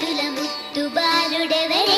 నడుల ముద్దు బాలుడెవరే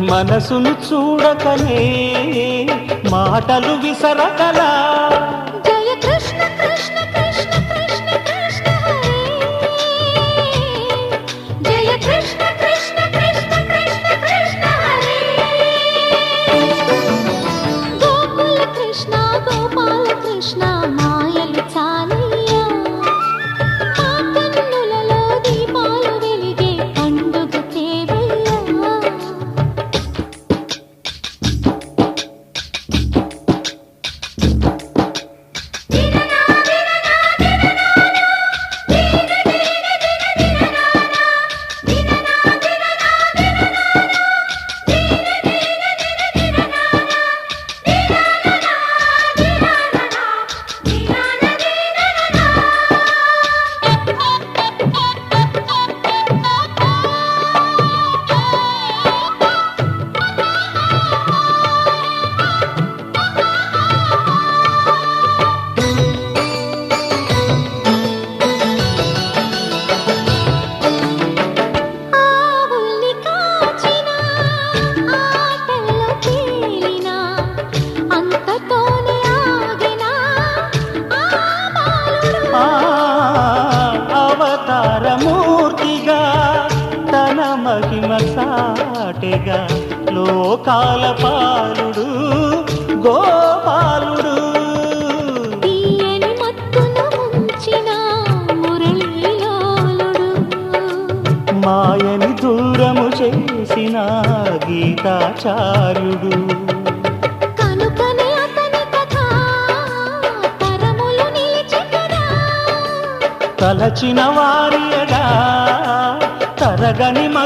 మనసును చూడకనే మాటలు విసరకలా. జయ కృష్ణ కృష్ణ కృష్ణ కృష్ణ కృష్ణ జయ కృష్ణ కృష్ణ కృష్ణ కృష్ణ కృష్ణ కృష్ణ గోపాల కృష్ణ మాయలు సాటెగా లోకాల పాలుడు గోపాలుడు. మాయని దూరము చేసిన గీతాచార్యుడు. తలచిన వారియడా తరగని మధుర